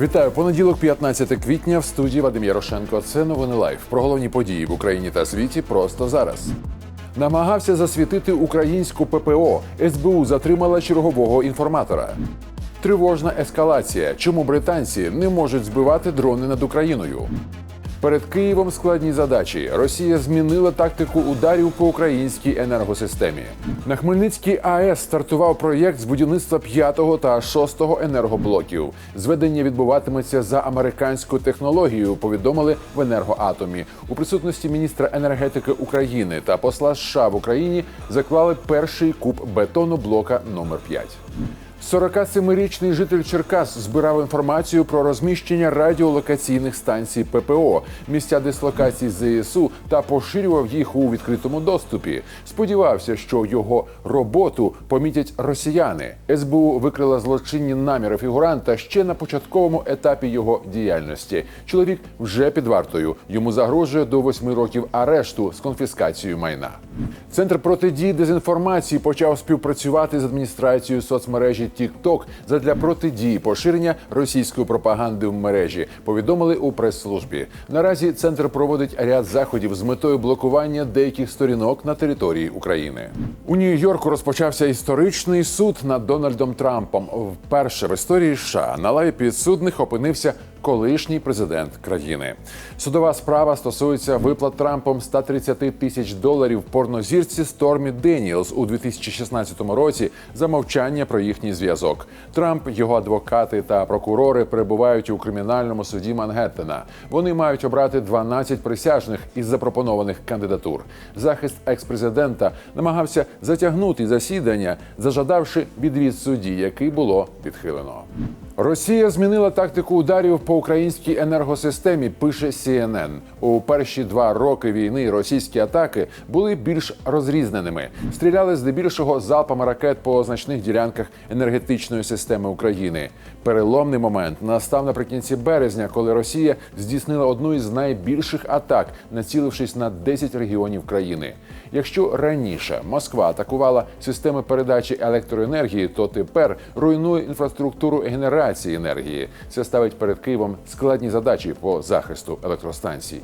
Вітаю понеділок, 15 квітня в студії Вадим Ярошенко. Це новини лайф про головні події в Україні та світі просто зараз. Намагався засвітити українську ППО. СБУ затримала чергового інформатора. Тривожна ескалація. Чому британці не можуть збивати дрони над Україною? Перед Києвом складні задачі. Росія змінила тактику ударів по українській енергосистемі. На Хмельницькій АЕС стартував проєкт з будівництва п'ятого та шостого енергоблоків. Зведення відбуватиметься за американською технологією. Повідомили в енергоатомі. У присутності міністра енергетики України та посла США в Україні заклали перший куб бетону блока номер 5 47-річний житель Черкас збирав інформацію про розміщення радіолокаційних станцій ППО, місця дислокації ЗСУ та поширював їх у відкритому доступі. Сподівався, що його роботу помітять росіяни. СБУ викрила злочинні наміри фігуранта ще на початковому етапі його діяльності. Чоловік вже під вартою. Йому загрожує до восьми років арешту з конфіскацією майна. Центр протидії дезінформації почав співпрацювати з адміністрацією соцмережі TikTok задля протидії поширення російської пропаганди в мережі. Повідомили у прес-службі. Наразі центр проводить ряд заходів з метою блокування деяких сторінок на території України. У Нью-Йорку розпочався історичний суд над Дональдом Трампом. Вперше в історії США на лаві підсудних опинився колишній президент країни. Судова справа стосується виплат Трампом 130 тисяч доларів порнозірці Стормі Деніелс у 2016 році за мовчання про їхній зв'язок. Трамп, його адвокати та прокурори перебувають у кримінальному суді Мангеттена. Вони мають обрати 12 присяжних із запропонованих кандидатур. Захист експрезидента намагався затягнути засідання, зажадавши відвід судді, який було відхилено. Росія змінила тактику ударів по українській енергосистемі. Пише CNN. У перші два роки війни російські атаки були більш розрізненими. Стріляли здебільшого залпами ракет по значних ділянках енергетичної системи України. Переломний момент настав наприкінці березня, коли Росія здійснила одну із найбільших атак, націлившись на 10 регіонів країни. Якщо раніше Москва атакувала системи передачі електроенергії, то тепер руйнує інфраструктуру генерації енергії. Це ставить перед Києвом складні задачі по захисту електростанцій.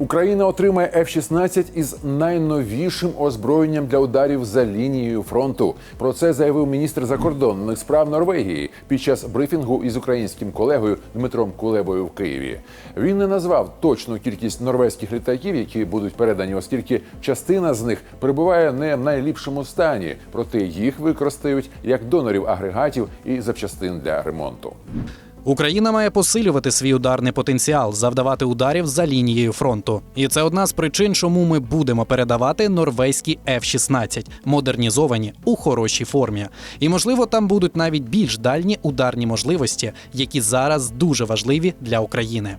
Україна отримає F-16 із найновішим озброєнням для ударів за лінією фронту. Про це заявив міністр закордонних справ Норвегії під час брифінгу із українським колегою Дмитром Кулебою в Києві. Він не назвав точну кількість норвезьких літаків, які будуть передані, оскільки частина з них перебуває не в найліпшому стані, проте їх використають як донорів агрегатів і запчастин для ремонту. Україна має посилювати свій ударний потенціал, завдавати ударів за лінією фронту. І це одна з причин, чому ми будемо передавати норвезькі F-16, модернізовані у хорошій формі. І можливо, там будуть навіть більш дальні ударні можливості, які зараз дуже важливі для України.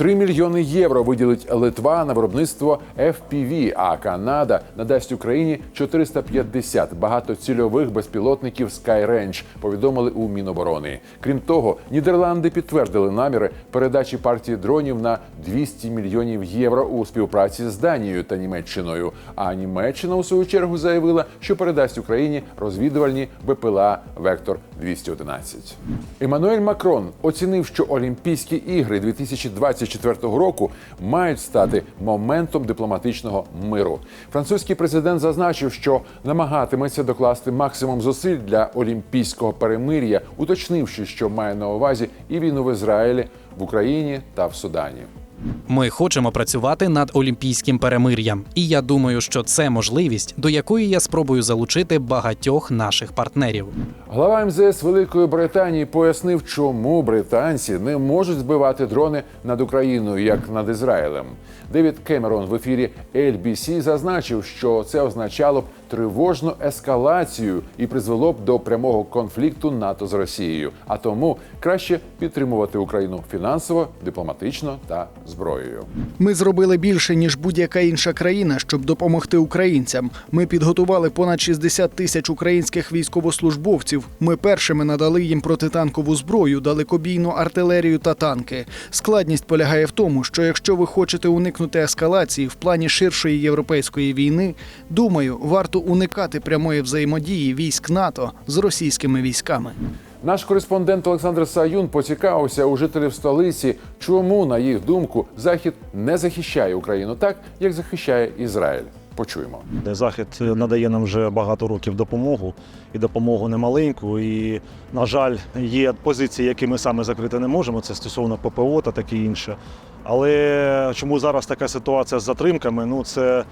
3 мільйони євро виділить Литва на виробництво FPV, а Канада надасть Україні 450 багатоцільових безпілотників Skyrange, повідомили у Міноборони. Крім того, Нідерланди підтвердили наміри передачі партії дронів на 200 мільйонів євро у співпраці з Данією та Німеччиною. А Німеччина у свою чергу заявила, що передасть Україні розвідувальні БПЛА Вектор 211. Еммануель Макрон оцінив, що Олімпійські ігри 2024 року мають стати моментом дипломатичного миру. Французький президент зазначив, що намагатиметься докласти максимум зусиль для олімпійського перемир'я, уточнивши, що має на увазі і війну в Ізраїлі, в Україні та в Судані. Ми хочемо працювати над олімпійським перемир'ям, і я думаю, що це можливість, до якої я спробую залучити багатьох наших партнерів. Глава МЗС Великої Британії пояснив, чому британці не можуть збивати дрони над Україною як над Ізраїлем. Девід Кемерон в ефірі LBC зазначив, що це означало б тривожну ескалацію і призвело б до прямого конфлікту НАТО з Росією. А тому краще підтримувати Україну фінансово, дипломатично та зброєю. Ми зробили більше ніж будь-яка інша країна, щоб допомогти українцям. Ми підготували понад 60 тисяч українських військовослужбовців. Ми першими надали їм протитанкову зброю, далекобійну артилерію та танки. Складність полягає в тому, що якщо ви хочете уникнути ескалації в плані ширшої європейської війни, думаю, варто уникати прямої взаємодії військ НАТО з російськими військами. Наш кореспондент Олександр Саюн поцікавився у жителів столиці, чому, на їх думку, Захід не захищає Україну так, як захищає Ізраїль. Почуємо. Захід надає нам вже багато років допомогу і допомогу немаленьку. І, на жаль, є позиції, які ми саме закрити не можемо. Це стосовно ППО та таке інше. Але чому зараз така ситуація з затримками? Ну це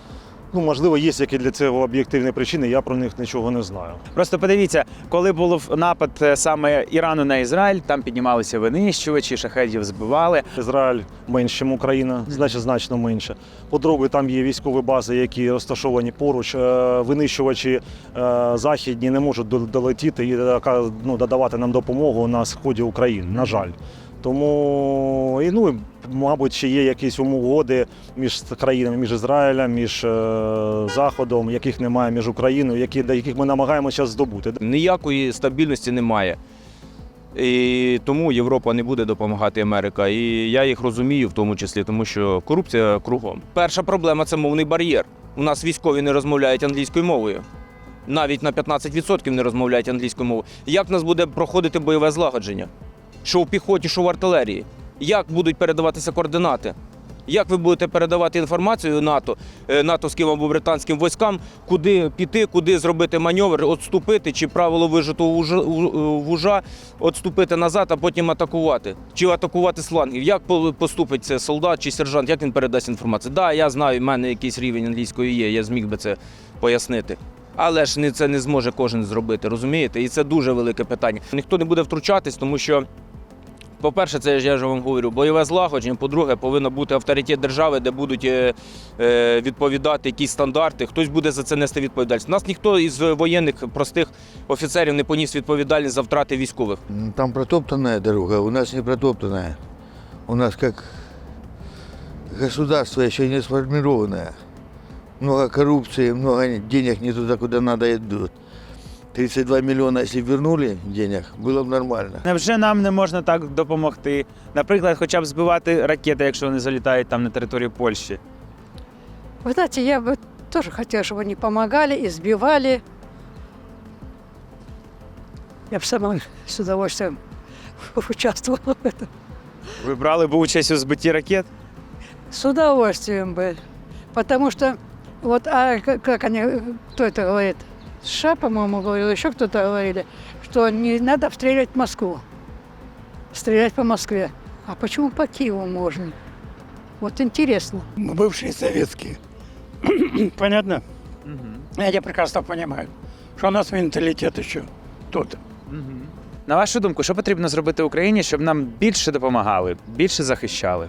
ну можливо є які для цього об'єктивні причини. Я про них нічого не знаю. Просто подивіться, коли був напад е, саме Ірану на Ізраїль, там піднімалися винищувачі, шахедів збивали. Ізраїль менше, ніж Україна, значить значно менше. По-друге, там є військові бази, які розташовані поруч. Е, Винищувачі е, західні не можуть дол- долетіти і ну, додавати нам допомогу на сході України. На жаль. Тому і ну, мабуть, ще є якісь угоди між країнами, між Ізраїлем, між е, Заходом, яких немає між Україною, які, яких ми намагаємося здобути. ніякої стабільності немає. І тому Європа не буде допомагати Америка. І я їх розумію в тому числі, тому що корупція кругом. Перша проблема це мовний бар'єр. У нас військові не розмовляють англійською мовою. Навіть на 15% не розмовляють англійською мовою. Як в нас буде проходити бойове злагодження? Що в піхоті, що в артилерії? Як будуть передаватися координати? Як ви будете передавати інформацію НАТО, е, натовським або британським військам, куди піти, куди зробити маневр, відступити, чи правило вижитого вужа, у- відступити назад, а потім атакувати, чи атакувати з флангів? Як по- поступить це солдат чи сержант? Як він передасть інформацію? Так, да, я знаю, в мене якийсь рівень англійської є, я зміг би це пояснити. Але ж це не зможе кожен зробити, розумієте? І це дуже велике питання. Ніхто не буде втручатись, тому що. По-перше, це я ж вам говорю, бойове злагодження. По-друге, повинен бути авторитет держави, де будуть е, е, відповідати якісь стандарти. Хтось буде за це нести відповідальність. У нас ніхто із воєнних простих офіцерів не поніс відповідальність за втрати військових. Там протоптанная дорога, у нас не протоптанная. У нас как государство еще не сформированное. Много коррупции, много денег не туда, куда надо идут. 32 миллиона, если вернули денег, было бы нормально. Невже нам не можна так допомогти? Наприклад, хоча б збивати ракети, якщо вони залітають там на територію Польщі. Вы знаете, я бы тоже хотела, чтобы они помогали, избивали. Я бы сама с удовольствием участвовала в этом. Ви брали б участь у збитті ракет? С удовольствием бы. Потому что, вот, а как, как они, кто это говорит? США, по-моему, говорил, еще кто-то говорили, что не надо обстреливать Москву. Стрелять по Москве. А почему по Киеву можно? Вот интересно. Мы бывшие советские. Понятно? Я прекрасно понимаю, что у нас менталитет еще тот. На вашу думку, що потрібно зробити Україні, щоб нам більше допомагали, більше захищали?